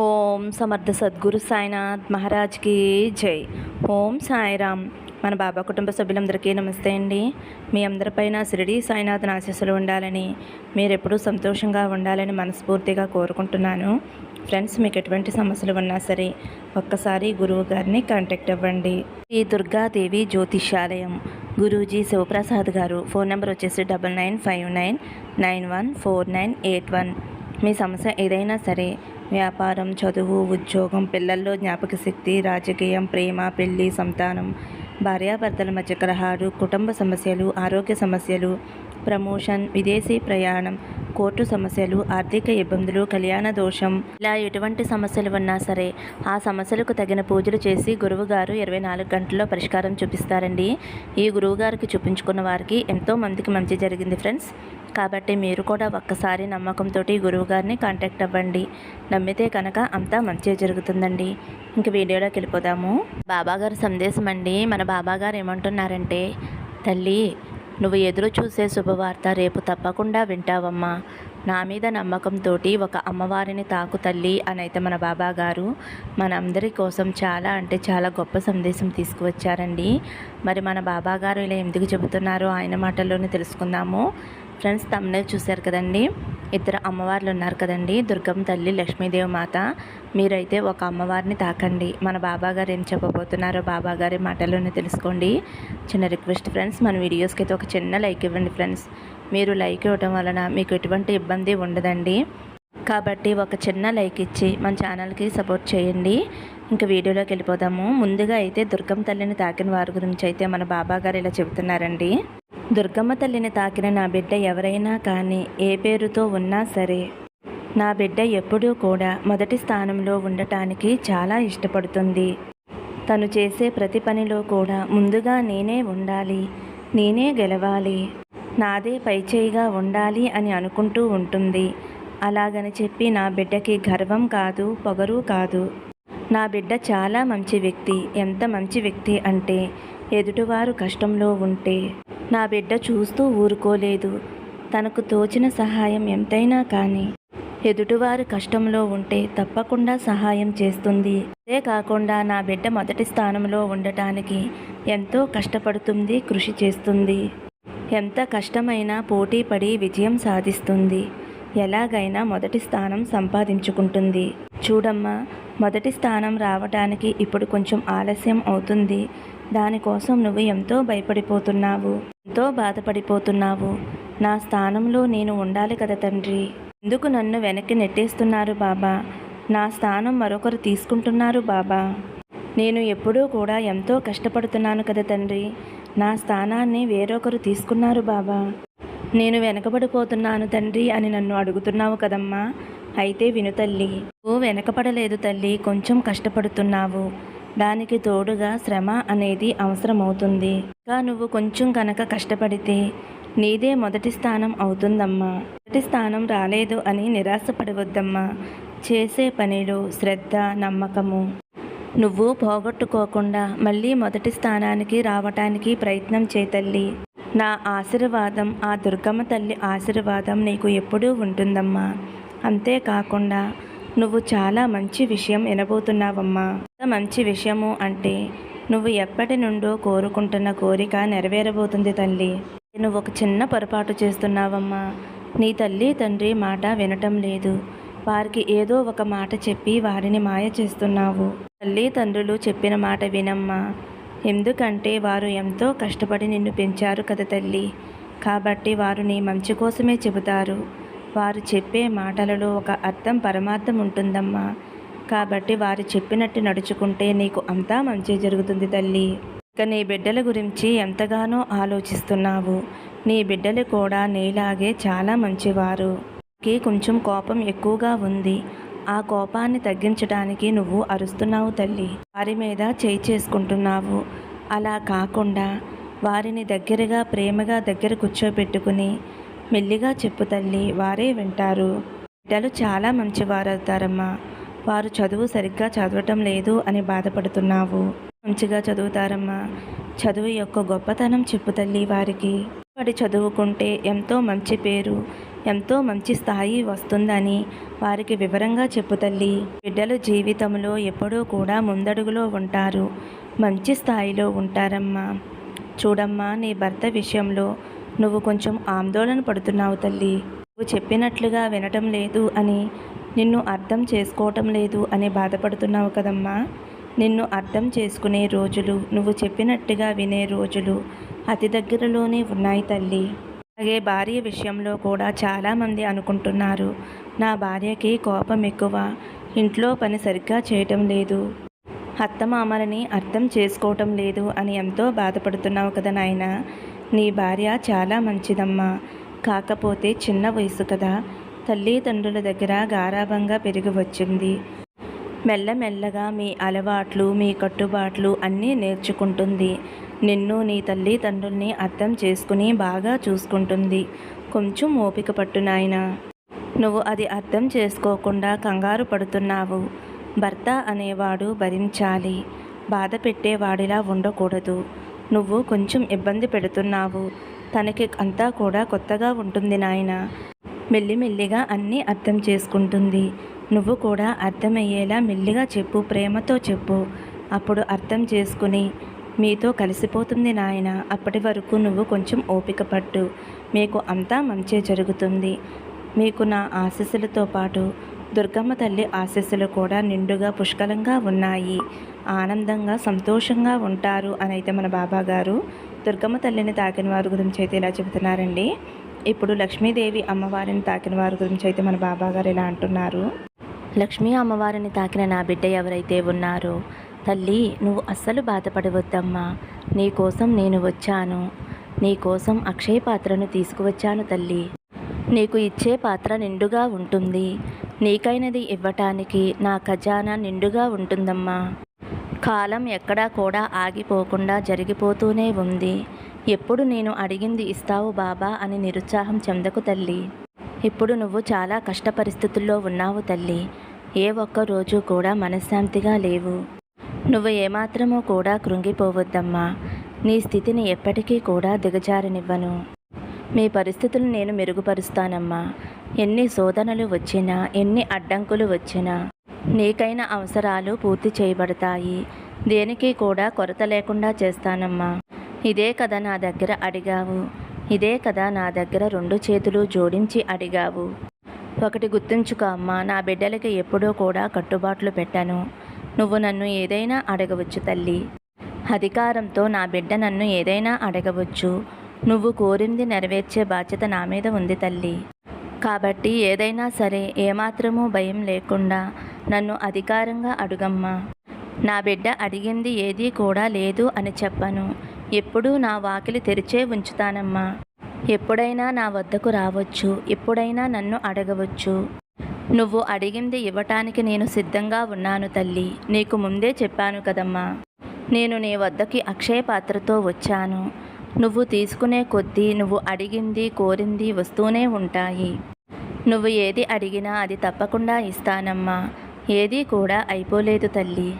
ఓం సమర్థ సద్గురు సాయినాథ్ మహారాజ్కి జై. ఓం సాయిరామ్. మన బాబా కుటుంబ సభ్యులందరికీ నమస్తే అండి. మీ అందరిపైన షిరిడి సాయినాథ్ ఆశీస్సులు ఉండాలని మీరెప్పుడూ సంతోషంగా ఉండాలని మనస్ఫూర్తిగా కోరుకుంటున్నాను. ఫ్రెండ్స్ మీకు ఎటువంటి సమస్యలు ఉన్నా సరే ఒక్కసారి గురువు గారిని కాంటాక్ట్ అవ్వండి. ఈ దుర్గాదేవి జ్యోతిష్యాలయం. గురూజీ శివప్రసాద్ గారు ఫోన్ నెంబర్ వచ్చేసి double nine five nine nine one four nine eight one. మీ సమస్య ఏదైనా సరే వ్యాపారం చదువు ఉద్యోగం పిల్లల్లో జ్ఞాపక శక్తి రాజకీయం ప్రేమ పెళ్ళి సంతానం భార్యాభర్తల మధ్య కలహాలు కుటుంబ సమస్యలు ఆరోగ్య సమస్యలు ప్రమోషన్ విదేశీ ప్రయాణం కోర్టు సమస్యలు ఆర్థిక ఇబ్బందులు కళ్యాణ దోషం. ఇలా ఎటువంటి సమస్యలు ఉన్నా సరే ఆ సమస్యలకు తగిన పూజలు చేసి గురువుగారు ఇరవై నాలుగు గంటల్లో పరిష్కారం చూపిస్తారండి. ఈ గురువుగారికి చూపించుకున్న వారికి ఎంతో మందికి మంచి జరిగింది ఫ్రెండ్స్. కాబట్టి మీరు కూడా ఒక్కసారి నమ్మకంతో గురువుగారిని కాంటాక్ట్ అవ్వండి. నమ్మితే కనుక అంతా మంచిగా జరుగుతుందండి. ఇంక వీడియోలోకి వెళ్ళిపోదాము. బాబాగారి సందేశం అండి. మన బాబాగారు ఏమంటున్నారంటే తల్లి నువ్వు ఎదురు చూసే శుభవార్త రేపు తప్పకుండా వింటావమ్మా. నా మీద నమ్మకంతో ఒక అమ్మవారిని తాకు తల్లి అని అయితే మన బాబా గారు మనందరి కోసం చాలా అంటే చాలా గొప్ప సందేశం తీసుకువచ్చారండి. మరి మన బాబా గారు ఇలా ఎందుకు చెబుతున్నారో ఆయన మాటల్లోనే తెలుసుకుందాము. ఫ్రెండ్స్ తమ్నే చూశారు కదండి? ఇద్దరు అమ్మవార్లు ఉన్నారు కదండి? దుర్గం తల్లి లక్ష్మీదేవి మాత. మీరైతే ఒక అమ్మవారిని తాకండి. మన బాబా గారు ఏం చెప్పబోతున్నారో బాబాగారి మాటల్లోనే తెలుసుకోండి. చిన్న రిక్వెస్ట్ ఫ్రెండ్స్ మన వీడియోస్కి అయితే ఒక చిన్న లైక్ ఇవ్వండి ఫ్రెండ్స్. మీరు లైక్ ఇవ్వడం వలన మీకు ఎటువంటి ఇబ్బంది ఉండదండి. కాబట్టి ఒక చిన్న లైక్ ఇచ్చి మన ఛానల్కి సపోర్ట్ చేయండి. ఇంకా వీడియోలోకి వెళ్ళిపోదాము. ముందుగా అయితే దుర్గమ్మ తల్లిని తాకిన వారి గురించి అయితే మన బాబా గారు ఇలా చెబుతున్నారండి. దుర్గమ్మ తల్లిని తాకిన నా బిడ్డ ఎవరైనా కానీ ఏ పేరుతో ఉన్నా సరే నా బిడ్డ ఎప్పుడూ కూడా మొదటి స్థానంలో ఉండటానికి చాలా ఇష్టపడుతుంది. తను చేసే ప్రతి పనిలో కూడా ముందుగా నేనే ఉండాలి నేనే గెలవాలి నాదే పైచేయిగా ఉండాలి అని అనుకుంటూ ఉంటుంది. అలాగని చెప్పి నా బిడ్డకి గర్వం కాదు పొగరు కాదు. నా బిడ్డ చాలా మంచి వ్యక్తి. ఎంత మంచి వ్యక్తి అంటే ఎదుటివారు కష్టంలో ఉంటే నా బిడ్డ చూస్తూ ఊరుకోలేదు. తనకు తోచిన సహాయం ఎంతైనా కానీ ఎదుటివారు కష్టంలో ఉంటే తప్పకుండా సహాయం చేస్తుంది. అదే కాకుండా నా బిడ్డ మొదటి స్థానంలో ఉండటానికి ఎంతో కష్టపడుతుంది కృషి చేస్తుంది. ఎంత కష్టమైనా పోటీపడి విజయం సాధిస్తుంది. ఎలాగైనా మొదటి స్థానం సంపాదించుకుంటుంది. చూడమ్మా మొదటి స్థానం రావడానికి ఇప్పుడు కొంచెం ఆలస్యం అవుతుంది. దానికోసం నువ్వు ఎంతో భయపడిపోతున్నావు. ఎంతో బాధపడిపోతున్నావు. నా స్థానంలో నేను ఉండాలి కదా తండ్రి. ఎందుకు నన్ను వెనక్కి నెట్టేస్తున్నారు బాబా? నా స్థానం మరొకరు తీసుకుంటున్నారు బాబా. నేను ఎప్పుడూ కూడా ఎంతో కష్టపడుతున్నాను కదా తండ్రి. నా స్థానాన్ని వేరొకరు తీసుకున్నారు బాబా. నేను వెనకబడిపోతున్నాను తండ్రి అని నన్ను అడుగుతున్నావు కదమ్మా. అయితే విను తల్లి నువ్వు వెనకపడలేదు తల్లి కొంచెం కష్టపడుతున్నావు. దానికి తోడుగా శ్రమ అనేది అవసరమవుతుంది. ఇంకా నువ్వు కొంచెం కనుక కష్టపడితే నీదే మొదటి స్థానం అవుతుందమ్మా. మొదటి స్థానం రాలేదు అని నిరాశపడవద్దమ్మా. చేసే పనిలో శ్రద్ధ నమ్మకము నువ్వు పోగొట్టుకోకుండా మళ్ళీ మొదటి స్థానానికి రావటానికి ప్రయత్నం చేతల్లి నా ఆశీర్వాదం ఆ దుర్గమ్మ తల్లి ఆశీర్వాదం నీకు ఎప్పుడూ ఉంటుందమ్మా. అంతేకాకుండా నువ్వు చాలా మంచి విషయం వినబోతున్నావమ్మా. ఎంత మంచి విషయము అంటే నువ్వు ఎప్పటి నుండో కోరుకుంటున్న కోరిక నెరవేరబోతుంది తల్లి. నువ్వు ఒక చిన్న పొరపాటు చేస్తున్నావమ్మా. నీ తల్లి తండ్రి మాట వినటం లేదు. వారికి ఏదో ఒక మాట చెప్పి వారిని మాయ చేస్తున్నావు. తల్లి తండ్రులు చెప్పిన మాట వినమ్మా. ఎందుకంటే వారు ఎంతో కష్టపడి నిన్ను పెంచారు కదా తల్లి. కాబట్టి వారు నీ మంచి కోసమే చెబుతారు. వారు చెప్పే మాటలలో ఒక అర్థం పరమార్థం ఉంటుందమ్మా. కాబట్టి వారు చెప్పినట్టు నడుచుకుంటే నీకు అంతా మంచి జరుగుతుంది తల్లి. ఇక నీ బిడ్డల గురించి ఎంతగానో ఆలోచిస్తున్నావు. నీ బిడ్డలు కూడా నీలాగే చాలా మంచివారు. కి కొంచెం కోపం ఎక్కువగా ఉంది. ఆ కోపాన్ని తగ్గించడానికి నువ్వు అరుస్తున్నావు తల్లి. వారి మీద చేయి చేసుకుంటున్నావు. అలా కాకుండా వారిని దగ్గరగా ప్రేమగా దగ్గర కూర్చోబెట్టుకుని మెల్లిగా చెప్పు తల్లి. వారే వింటారు. బిడ్డలు చాలా మంచివారు అవుతారమ్మా వారు చదువు సరిగ్గా చదవటం లేదు అని బాధపడుతున్నావు. మంచిగా చదువుతారమ్మా. చదువు యొక్క గొప్పతనం చెప్పు తల్లి వారికి. వాడి చదువుకుంటే ఎంతో మంచి పేరు. ఎంతో మంచి స్థాయి వస్తుందని వారికి వివరంగా చెప్పు తల్లి. బిడ్డలు జీవితంలో ఎప్పుడూ కూడా ముందడుగులో ఉంటారు. మంచి స్థాయిలో ఉంటారమ్మా. చూడమ్మా నీ భర్త విషయంలో నువ్వు కొంచెం ఆందోళన పడుతున్నావు తల్లి. నువ్వు చెప్పినట్లుగా వినటం లేదు అని నిన్ను అర్థం చేసుకోవటం లేదు అని బాధపడుతున్నావు కదమ్మా. నిన్ను అర్థం చేసుకునే రోజులు నువ్వు చెప్పినట్టుగా వినే రోజులు అతి దగ్గరలోనే ఉన్నాయి తల్లి. అలాగే భార్య విషయంలో కూడా చాలామంది అనుకుంటున్నారు. నా భార్యకి కోపం ఎక్కువ. ఇంట్లో పని సరిగ్గా చేయటం లేదు. అత్తమామలని అర్థం చేసుకోవటం లేదు అని ఎంతో బాధపడుతున్నావు కదా నాయన. నీ భార్య చాలా మంచిదమ్మా. కాకపోతే చిన్న వయసు కదా. తల్లిదండ్రుల దగ్గర గారాభంగా పెరిగి వచ్చింది. మెల్లమెల్లగా మీ అలవాట్లు మీ కట్టుబాట్లు అన్నీ నేర్చుకుంటుంది. నిన్ను నీ తల్లిదండ్రుల్ని అర్థం చేసుకుని బాగా చూసుకుంటుంది. కొంచెం ఓపిక పట్టు నువ్వు అది అర్థం చేసుకోకుండా కంగారు పడుతున్నావు. భర్త అనేవాడు భరించాలి. బాధ పెట్టేవాడిలా ఉండకూడదు. నువ్వు కొంచెం ఇబ్బంది పెడుతున్నావు. తనకి అంతా కూడా కొత్తగా ఉంటుంది నాయన. మెల్లిమెల్లిగా అన్నీ అర్థం చేసుకుంటుంది. నువ్వు కూడా అర్థమయ్యేలా మెల్లిగా చెప్పు ప్రేమతో చెప్పు. అప్పుడు అర్థం చేసుకుని మీతో కలిసిపోతుంది నాయన. అప్పటి వరకు నువ్వు కొంచెం ఓపిక పట్టు. మీకు అంతా మంచి జరుగుతుంది. మీకు నా ఆశీస్సులతో పాటు దుర్గమ్మ తల్లి ఆశీస్సులు కూడా నిండుగా పుష్కలంగా ఉన్నాయి. ఆనందంగా సంతోషంగా ఉంటారు అని అయితే మన బాబా గారు దుర్గమ్మ తల్లిని తాకిన వారి గురించి అయితే ఇలా చెబుతున్నారండి. ఇప్పుడు లక్ష్మీదేవి అమ్మవారిని తాకిన వారి గురించి అయితే మన బాబా గారు ఇలా అంటున్నారు. లక్ష్మీ అమ్మవారిని తాకిన నా బిడ్డ ఎవరైతే ఉన్నారో తల్లి నువ్వు అస్సలు బాధపడవద్దమ్మా. నీకోసం నేను వచ్చాను. నీకోసం అక్షయ పాత్రను తీసుకువచ్చాను తల్లి. నీకు ఇచ్చే పాత్ర నిండుగా ఉంటుంది. నీకైనది ఇవ్వటానికి నా ఖజానా నిండుగా ఉంటుందమ్మా. కాలం ఎక్కడా కూడా ఆగిపోకుండా జరిగిపోతూనే ఉంది. ఎప్పుడు నేను అడిగింది ఇస్తావు బాబా అని నిరుత్సాహం చెందకు తల్లి. ఇప్పుడు నువ్వు చాలా కష్ట పరిస్థితుల్లో ఉన్నావు తల్లి. ఏ ఒక్క రోజు కూడా మనశ్శాంతిగా లేవు. నువ్వు ఏమాత్రమూ కూడా కృంగిపోవద్దమ్మా. నీ స్థితిని ఎప్పటికీ కూడా దిగజారనివ్వను. మీ పరిస్థితులు నేను మెరుగుపరుస్తానమ్మా. ఎన్ని శోధనలు వచ్చినా ఎన్ని అడ్డంకులు వచ్చినా నీకైన అవసరాలు పూర్తి చేయబడతాయి. దేనికి కూడా కొరత లేకుండా చేస్తానమ్మా. ఇదే కదా నా దగ్గర అడిగావు. ఇదే కదా నా దగ్గర రెండు చేతులు జోడించి అడిగావు. ఒకటి గుర్తుంచుకో అమ్మా నా బిడ్డలకి ఎప్పుడూ కూడా కట్టుబాట్లు పెట్టాను. నువ్వు నన్ను ఏదైనా అడగవచ్చు తల్లి. అధికారంతో నా బిడ్డ నన్ను ఏదైనా అడగవచ్చు. నువ్వు కోరింది నెరవేర్చే బాధ్యత నా మీద ఉంది తల్లి. కాబట్టి ఏదైనా సరే ఏమాత్రమూ భయం లేకుండా నన్ను అధికారంగా అడుగమ్మా. నా బిడ్డ అడిగింది ఏదీ కూడా లేదు అని చెప్పను. ఎప్పుడూ నా వాకిలి తెరిచే ఉంచుతానమ్మా. ఎప్పుడైనా నా వద్దకు రావచ్చు. ఎప్పుడైనా నన్ను అడగవచ్చు. నువ్వు అడిగింది ఇవ్వటానికి నేను సిద్ధంగా ఉన్నాను తల్లి. నీకు ముందే చెప్పాను కదమ్మా. నేను నీ వద్దకి అక్షయ పాత్రతో వచ్చాను. నువ్వు తీసుకునే కొద్దీ నువ్వు అడిగింది కోరింది వస్తూనే ఉంటాయి. నువ్వు ఏది అడిగినా అది తప్పకుండా ఇస్తానమ్మా. ఏదీ కూడా అయిపోలేదు తల్లి.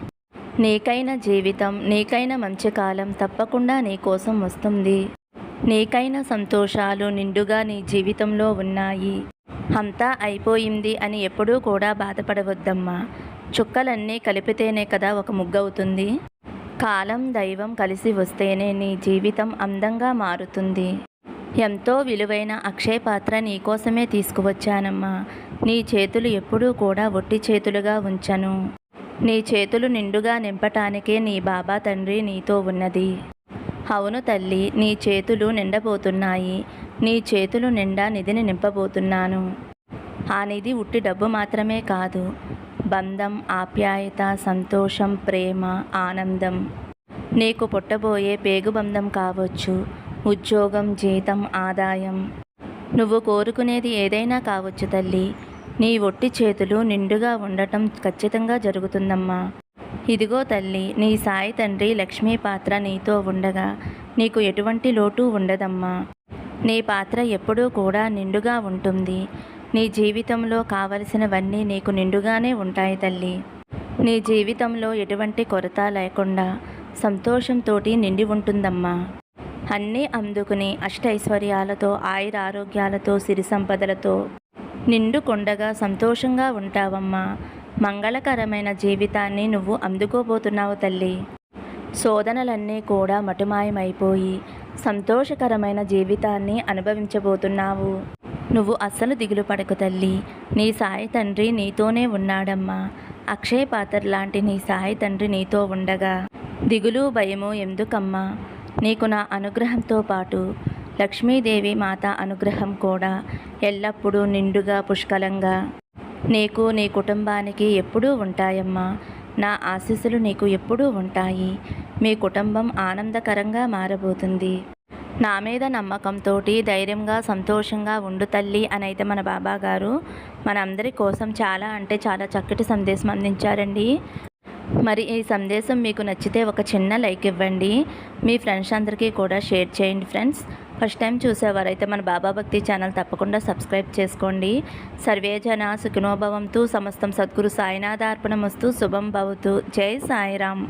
నీకైన జీవితం నీకైన మంచి కాలం తప్పకుండా నీకోసం వస్తుంది. నీకైన సంతోషాలు నిండుగా నీ జీవితంలో ఉన్నాయి. అంతా అయిపోయింది అని ఎప్పుడూ కూడా బాధపడవద్దమ్మా. చుక్కలన్నీ కలిపితేనే కదా ఒక ముగ్గవుతుంది. కాలం దైవం కలిసి వస్తేనే నీ జీవితం అందంగా మారుతుంది. ఎంతో విలువైన అక్షయ పాత్ర నీకోసమే తీసుకువచ్చానమ్మా. నీ చేతులు ఎప్పుడూ కూడా ఒట్టి చేతులుగా ఉంచను. నీ చేతులు నిండుగా నింపటానికే నీ బాబా తండ్రి నీతో ఉన్నది. అవును తల్లి నీ చేతులు నిండబోతున్నాయి. నీ చేతులు నిండా నిధిని నింపబోతున్నాను. ఆ నిధి ఉట్టి డబ్బు మాత్రమే కాదు. బంధం ఆప్యాయత సంతోషం ప్రేమ ఆనందం. నీకు పుట్టబోయే పేగుబంధం కావచ్చు. ఉద్యోగం జీతం ఆదాయం. నువ్వు కోరుకునేది ఏదైనా కావచ్చు తల్లి. నీ ఒట్టి చేతులు నిండుగా ఉండటం ఖచ్చితంగా జరుగుతుందమ్మా. ఇదిగో తల్లి నీ సాయి తండ్రి లక్ష్మీ పాత్ర నీతో ఉండగా నీకు ఎటువంటి లోటు ఉండదమ్మా. నీ పాత్ర ఎప్పుడూ కూడా నిండుగా ఉంటుంది. నీ జీవితంలో కావలసినవన్నీ నీకు నిండుగానే ఉంటాయి తల్లి. నీ జీవితంలో ఎటువంటి కొరత లేకుండా సంతోషంతోటి నిండి ఉంటుందమ్మా. అన్నీ అందుకుని అష్టైశ్వర్యాలతో ఆయుర ఆరోగ్యాలతో సిరి సంపదలతో నిండుకొండగా సంతోషంగా ఉంటావమ్మా. మంగళకరమైన జీవితాన్ని నువ్వు అందుకోబోతున్నావు తల్లి. శోధనలన్నీ కూడా మటుమాయమైపోయి సంతోషకరమైన జీవితాన్ని అనుభవించబోతున్నావు. నువ్వు అస్సలు దిగులు పడకు తల్లి. నీ సాయి తండ్రి నీతోనే ఉన్నాడమ్మా. అక్షయ పాత్ర లాంటి నీ సాయి తండ్రి నీతో ఉండగా. దిగులు భయము ఎందుకమ్మా? నీకు నా అనుగ్రహంతో పాటు లక్ష్మీదేవి మాత అనుగ్రహం కూడా ఎల్లప్పుడూ నిండుగా పుష్కలంగా నీకు నీ కుటుంబానికి ఎప్పుడూ ఉంటాయమ్మా. నా ఆశీస్సులు నీకు ఎప్పుడూ ఉంటాయి. మీ కుటుంబం ఆనందకరంగా మారబోతుంది. నా మీద నమ్మకంతో ధైర్యంగా సంతోషంగా ఉండు తల్లి అని అయితే మన బాబా గారు. మన అందరి కోసం చాలా అంటే చాలా చక్కటి సందేశం అందించారండి. మరి ఈ సందేశం మీకు నచ్చితే ఒక చిన్న లైక్ ఇవ్వండి. మీ ఫ్రెండ్స్ అందరికీ కూడా షేర్ చేయండి ఫ్రెండ్స్. ఫస్ట్ టైం చూసేవారైతే మన బాబా భక్తి ఛానల్ తప్పకుండా సబ్స్క్రైబ్ చేసుకోండి. సర్వే జన సుఖినోభవంతు సమస్తం సద్గురు సాయినాథార్పణమస్తు శుభం భవతు. జై సాయిరామ్.